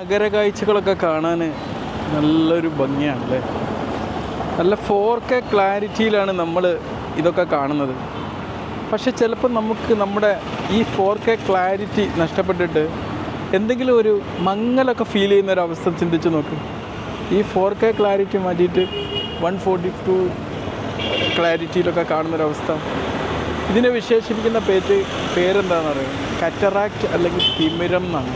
നഗര കാഴ്ചകളൊക്കെ കാണാൻ നല്ലൊരു ഭംഗിയാണല്ലേ? നല്ല ഫോർ കെ ക്ലാരിറ്റിയിലാണ് നമ്മൾ ഇതൊക്കെ കാണുന്നത്. പക്ഷെ ചിലപ്പോൾ നമുക്ക് നമ്മുടെ ഈ ഫോർ കെ ക്ലാരിറ്റി നഷ്ടപ്പെട്ടിട്ട് എന്തെങ്കിലും ഒരു മങ്ങലൊക്കെ ഫീൽ ചെയ്യുന്ന ഒരു അവസ്ഥ ചിന്തിച്ച് നോക്ക്. ഈ ഫോർ കെ ക്ലാരിറ്റി മാറ്റിയിട്ട് വൺ ഫോർട്ടി ടു ക്ലാരിറ്റിയിലൊക്കെ കാണുന്നൊരവസ്ഥ. ഇതിനെ വിശേഷിപ്പിക്കുന്ന പേര് പേരെന്താണെന്ന് അറിയാം കറ്ററാക്റ്റ് അല്ലെങ്കിൽ തിമിരം എന്നാണ്.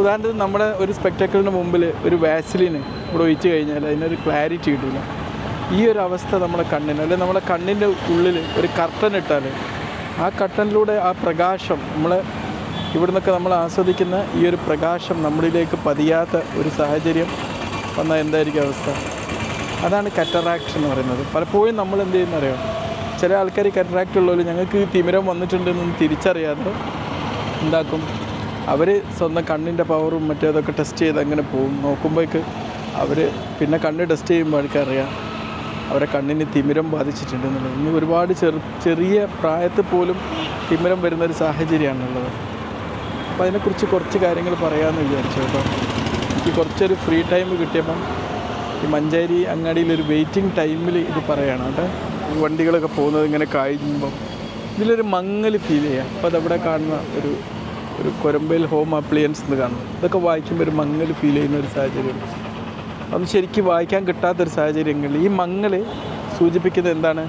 ഉദാഹരണത്തിന് നമ്മുടെ ഒരു സ്പെക്ടക്കിളിന് മുമ്പിൽ ഒരു വാസിലിന് ഇവിടെ ഒഴിച്ച് കഴിഞ്ഞാൽ അതിനൊരു ക്ലാരിറ്റി കിട്ടില്ല ഈ ഒരു അവസ്ഥ നമ്മുടെ കണ്ണിന് അല്ലെങ്കിൽ നമ്മുടെ കണ്ണിന്റെ ഉള്ളിൽ ഒരു കർട്ടൻ ഇട്ടാൽ ആ കർട്ടനിലൂടെ ആ പ്രകാശം നമ്മൾ ഇവിടുന്നൊക്കെ നമ്മൾ ആസ്വദിക്കുന്ന ഈ ഒരു പ്രകാശം നമ്മളിലേക്ക് പതിയാത്ത ഒരു സാഹചര്യം വന്നാൽ എന്തായിരിക്കും അവസ്ഥ? അതാണ് കറ്ററാക്ട് എന്ന് പറയുന്നത്. പലപ്പോഴും നമ്മൾ എന്ത് ചെയ്യുന്നറിയോ? ചില ആൾക്കാർ കറ്ററാക്ട് ഉള്ളവർ ഞങ്ങൾക്ക് തിമിരം വന്നിട്ടുണ്ടെന്ന് തിരിച്ചറിയാതെ എന്താക്കും? അവർ സ്വന്തം കണ്ണിന്റെ പവറും മറ്റേതൊക്കെ ടെസ്റ്റ് ചെയ്ത് അങ്ങനെ പോകും. നോക്കുമ്പോഴേക്ക് അവർ പിന്നെ കണ്ണ് ടെസ്റ്റ് ചെയ്യുമ്പോൾ അറിയാം അവരെ കണ്ണിന് തിമിരം ബാധിച്ചിട്ടുണ്ടെന്നുള്ളത് ഇന്ന് ഒരുപാട് ചെറു ചെറിയ പ്രായത്തിൽ പോലും തിമിരം വരുന്നൊരു സാഹചര്യമാണുള്ളത് അപ്പോൾ അതിനെക്കുറിച്ച് കുറച്ച് കാര്യങ്ങൾ പറയാമെന്ന് വിചാരിച്ചു കേട്ടോ. എനിക്ക് കുറച്ചൊരു ഫ്രീ ടൈം കിട്ടിയപ്പം ഈ മഞ്ചേരി അങ്ങാടിയിലൊരു വെയിറ്റിംഗ് ടൈമിൽ ഇത് പറയുകയാണ് കേട്ടോ. വണ്ടികളൊക്കെ പോകുന്നത് ഇങ്ങനെ കഴിയുമ്പം ഇതിലൊരു മങ്ങൽ ഫീൽ ചെയ്യുക അപ്പോൾ അതവിടെ കാണുന്ന ഒരു ഒരു കൊരമ്പയിൽ ഹോം അപ്ലിയൻസ് എന്ന് കാണുന്നു. ഇതൊക്കെ വായിക്കുമ്പോൾ ഒരു മങ്ങൽ ഫീൽ ചെയ്യുന്ന ഒരു സാഹചര്യം അത് ശരിക്കും വായിക്കാൻ കിട്ടാത്തൊരു സാഹചര്യങ്ങളിൽ ഈ മങ്ങൽ സൂചിപ്പിക്കുന്നത് എന്താണ്?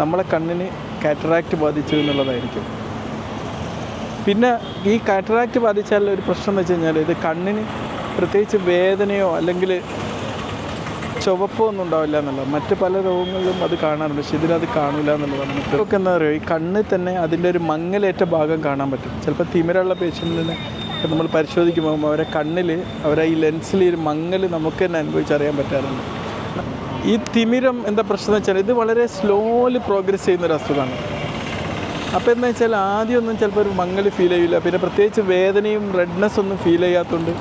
നമ്മളെ കണ്ണിന് കാറ്ററാക്റ്റ് ബാധിച്ചു എന്നുള്ളതായിരിക്കും. പിന്നെ ഈ കാറ്ററാക്റ്റ് ബാധിച്ചാൽ ഒരു പ്രശ്നം എന്ന് വെച്ച് കഴിഞ്ഞാൽ ഇത് കണ്ണിന് പ്രത്യേകിച്ച് വേദനയോ അല്ലെങ്കിൽ ചുവപ്പോ ഒന്നും ഉണ്ടാവില്ല എന്നുള്ളത് മറ്റ് പല രോഗങ്ങളിലും അത് കാണാറുണ്ട്. പക്ഷെ ഇതിലത് കാണില്ല എന്നുള്ളതാണ് മറ്റൊക്കെ എന്താ പറയുക ഈ കണ്ണിൽ തന്നെ അതിന്റെ ഒരു മങ്ങലേറ്റ ഭാഗം കാണാൻ പറ്റും. ചിലപ്പോൾ തിമിരമുള്ള പേഷ്യന്റിനെ നമ്മൾ പരിശോധിക്കുമ്പോൾ അവരെ കണ്ണിൽ അവരെ ഈ ലെൻസിൽ ഒരു മങ്ങൽ നമുക്ക് തന്നെ അനുഭവിച്ചറിയാൻ പറ്റാറുണ്ട്. ഈ തിമിരം എന്താ പ്രശ്നം എന്ന് വെച്ചാൽ ഇത് വളരെ സ്ലോലി പ്രോഗ്രസ് ചെയ്യുന്ന ഒരു അസുഖമാണ്. അപ്പോൾ എന്താ വെച്ചാൽ ആദ്യമൊന്നും ചിലപ്പോൾ ഒരു മങ്ങൽ ഫീൽ ചെയ്യില്ല. പിന്നെ പ്രത്യേകിച്ച് വേദനയും റെഡ്നെസ് ഒന്നും ഫീൽ ചെയ്യാത്തതുകൊണ്ട്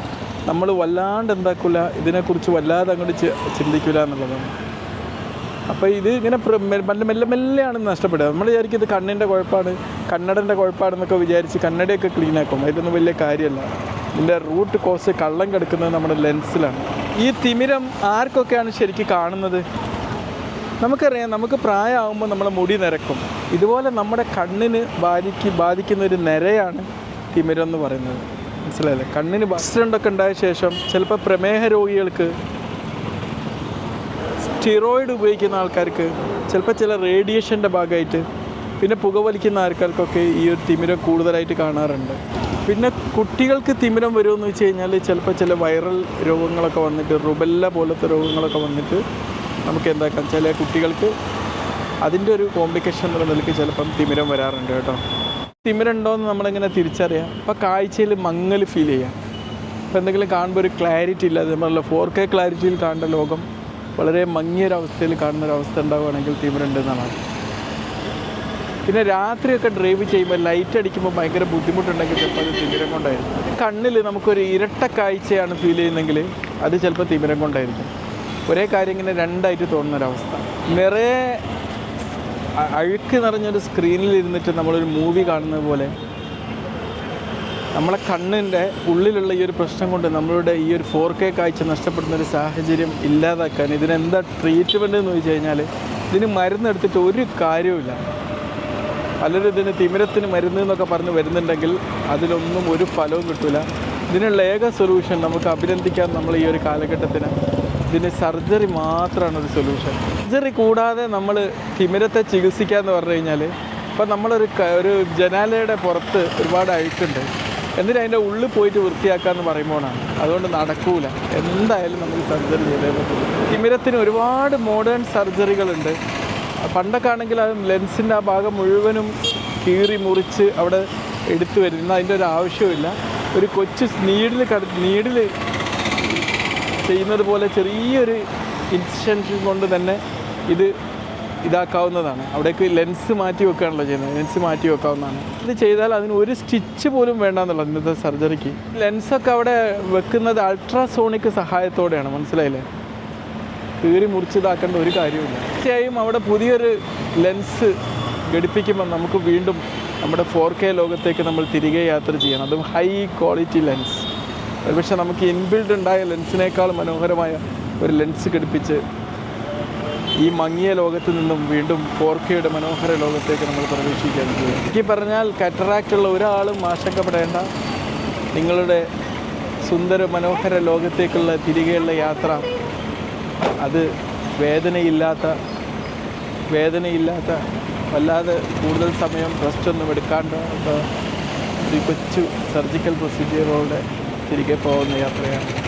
നമ്മൾ വല്ലാണ്ട് എന്താക്കില്ല ഇതിനെക്കുറിച്ച് വല്ലാതെ അങ്ങോട്ട് ചിന്തിക്കില്ല എന്നുള്ളതാണ്. അപ്പോൾ ഇത് ഇങ്ങനെ മെല്ലെ മെല്ലെ മെല്ലെയാണ് നഷ്ടപ്പെടുക. നമ്മൾ വിചാരിക്കും ഇത് കണ്ണിന്റെ കുഴപ്പമാണ് കണ്ണടന്റെ കുഴപ്പമാണെന്നൊക്കെ വിചാരിച്ച് കണ്ണടയൊക്കെ ക്ലീൻ ആക്കും. അതിലൊന്നും വലിയ കാര്യമല്ല. ഇതിന്റെ റൂട്ട് കോസ് കള്ളം കിടക്കുന്നത് നമ്മുടെ ലെൻസിലാണ് ഈ തിമിരം ആർക്കൊക്കെയാണ് ശരിക്കും കാണുന്നത്? നമുക്കറിയാം നമുക്ക് പ്രായമാകുമ്പോൾ നമ്മളെ മുടി നിരക്കും. ഇതുപോലെ നമ്മുടെ കണ്ണിന് ബാധിക്ക് ബാധിക്കുന്ന ഒരു നിരയാണ് തിമിരം എന്ന് പറയുന്നത്. മനസ്സിലായില്ലേ? കണ്ണിന് ആക്സിഡന്റൊക്കെ ഉണ്ടായ ശേഷം ചിലപ്പോൾ പ്രമേഹ രോഗികൾക്ക് സ്റ്റിറോയിഡ് ഉപയോഗിക്കുന്ന ആൾക്കാർക്ക് ചിലപ്പോൾ ചില റേഡിയേഷന്റെ ഭാഗമായിട്ട് പിന്നെ പുകവലിക്കുന്ന ആൾക്കാർക്കൊക്കെ ഈ ഒരു തിമിരം കൂടുതലായിട്ട് കാണാറുണ്ട്. പിന്നെ കുട്ടികൾക്ക് തിമിരം വരുമെന്ന് വെച്ച് കഴിഞ്ഞാൽ ചിലപ്പോൾ ചില വൈറൽ രോഗങ്ങളൊക്കെ വന്നിട്ട് റുബെല്ല പോലത്തെ രോഗങ്ങളൊക്കെ വന്നിട്ട് നമുക്ക് എന്താക്കാം? ചില കുട്ടികൾക്ക് അതിന്റെ ഒരു കോംപ്ലിക്കേഷൻ എന്നുള്ള നിലയ്ക്ക് ചിലപ്പം തിമിരം വരാറുണ്ട് കേട്ടോ. തിമിരം ഉണ്ടോയെന്ന് നമ്മളിങ്ങനെ തിരിച്ചറിയാം. അപ്പോൾ കാഴ്ചയിൽ മങ്ങൽ ഫീൽ ചെയ്യാം. അപ്പോൾ എന്തെങ്കിലും കാണുമ്പോൾ ഒരു ക്ലാരിറ്റി ഇല്ല. നമ്മളുടെ ഫോർ കെ ക്ലാരിറ്റിയിൽ കാണേണ്ട ലോകം വളരെ മങ്ങിയൊരവസ്ഥയിൽ കാണുന്ന ഒരു അവസ്ഥ ഉണ്ടാവുകയാണെങ്കിൽ തിമിരുണ്ട് എന്നാണ് പിന്നെ രാത്രിയൊക്കെ ഡ്രൈവ് ചെയ്യുമ്പോൾ ലൈറ്റ് അടിക്കുമ്പോൾ ഭയങ്കര ബുദ്ധിമുട്ടുണ്ടെങ്കിൽ ചിലപ്പോൾ അത് തിമിരം കൊണ്ടായിരിക്കും. കണ്ണിൽ നമുക്കൊരു ഇരട്ട കാഴ്ചയാണ് ഫീൽ ചെയ്യുന്നതെങ്കിൽ അത് ചിലപ്പോൾ തിമിരം കൊണ്ടായിരിക്കും. ഒരേ കാര്യം ഇങ്ങനെ രണ്ടായിട്ട് തോന്നുന്നൊരവസ്ഥ. നിറയെ അഴുക്ക് നിറഞ്ഞൊരു സ്ക്രീനിൽ ഇരുന്നിട്ട് നമ്മളൊരു മൂവി കാണുന്നത് പോലെ നമ്മളെ കണ്ണിന്റെ ഉള്ളിലുള്ള ഈ ഒരു പ്രശ്നം കൊണ്ട് നമ്മളുടെ ഈ ഒരു ഫോർ കെ കാഴ്ച നഷ്ടപ്പെടുന്ന ഒരു സാഹചര്യം ഇല്ലാതാക്കാൻ ഇതിനെന്താ ട്രീറ്റ്മെന്റ് എന്ന് ചോദിച്ചു കഴിഞ്ഞാൽ ഇതിന് മരുന്നെടുത്തിട്ട് ഒരു കാര്യവുമില്ല. പലരും ഇതിന് തിമിരത്തിന് മരുന്ന് എന്നൊക്കെ പറഞ്ഞ് വരുന്നുണ്ടെങ്കിൽ അതിലൊന്നും ഒരു ഫലവും കിട്ടില്ല ഇതിനുള്ള ഏക സൊല്യൂഷൻ നമുക്ക് അഭിനന്ദിക്കാൻ നമ്മൾ ഈ ഒരു കാലഘട്ടത്തിന്. ഇതിന് സർജറി മാത്രമാണ് ഒരു സൊല്യൂഷൻ സർജറി കൂടാതെ നമ്മൾ തിമിരത്തെ ചികിത്സിക്കുക എന്ന് പറഞ്ഞു കഴിഞ്ഞാൽ ഇപ്പം നമ്മളൊരു ഒരു ജനാലയുടെ പുറത്ത് ഒരുപാട് അഴുക്കുണ്ട്. എന്നിട്ട് അതിന്റെ ഉള്ളിൽ പോയിട്ട് വൃത്തിയാക്കാമെന്ന് പറയുമ്പോഴാണ്. അതുകൊണ്ട് നടക്കൂല. എന്തായാലും നമുക്ക് സർജറി ചെയ്തേ പറ്റുള്ളൂ തിമിരത്തിന് ഒരുപാട് മോഡേൺ സർജറികളുണ്ട്. പണ്ടൊക്കെ ആണെങ്കിൽ അത് ലെൻസിന്റെ ആ ഭാഗം മുഴുവനും കീറി മുറിച്ച് അവിടെ എടുത്തു വരുന്ന അതിന്റെ ഒരു ആവശ്യമില്ല ഒരു കൊച്ചു നീഡിൽ കട നീഡിൽ ചെയ്യുന്നത് പോലെ ചെറിയൊരു ഇൻസ്റ്റൻഷൻ കൊണ്ട് തന്നെ ഇത് ഇതാക്കാവുന്നതാണ്. അവിടേക്ക് ലെൻസ് മാറ്റി വെക്കുകയാണല്ലോ ചെയ്യുന്നത്. ലെൻസ് മാറ്റി വെക്കാവുന്നതാണ്. ഇത് ചെയ്താൽ അതിന് ഒരു സ്റ്റിച്ച് പോലും വേണ്ടെന്നുള്ളത് ഇന്നത്തെ സർജറിക്ക് ലെൻസൊക്കെ അവിടെ വെക്കുന്നത് അൾട്രാസോണിക് സഹായത്തോടെയാണ്. മനസ്സിലായില്ലേ? കീറി മുറിച്ചിതാക്കേണ്ട ഒരു കാര്യമില്ല തീർച്ചയായും അവിടെ പുതിയൊരു ലെൻസ് ഘടിപ്പിക്കുമ്പോൾ നമുക്ക് വീണ്ടും നമ്മുടെ ഫോർ കെ ലോകത്തേക്ക് നമ്മൾ തിരികെ യാത്ര ചെയ്യണം. അതും ഹൈ ക്വാളിറ്റി ലെൻസ് ഒരുപക്ഷെ നമുക്ക് ഇൻബിൽഡ് ഉണ്ടായ ലെൻസിനേക്കാൾ മനോഹരമായ ഒരു ലെൻസ് ഘടിപ്പിച്ച് ഈ മങ്ങിയ ലോകത്ത് നിന്നും വീണ്ടും ഫോർ കെയുടെ മനോഹര ലോകത്തേക്ക് നമ്മൾ പ്രവേശിക്കാൻ എനിക്ക് പറഞ്ഞാൽ കറ്ററാക്റ്റുള്ള ഒരാളും ആശങ്കപ്പെടേണ്ട. നിങ്ങളുടെ സുന്ദര മനോഹര ലോകത്തേക്കുള്ള തിരികെയുള്ള യാത്ര അത് വേദനയില്ലാത്ത വേദനയില്ലാത്ത വല്ലാതെ കൂടുതൽ സമയം റെസ്റ്റ് ഒന്നും എടുക്കാണ്ട് ഒരു കൊച്ചു സർജിക്കൽ പ്രൊസീജിയറോടെ തിരികെ പോകുന്ന യാത്രയാണ്.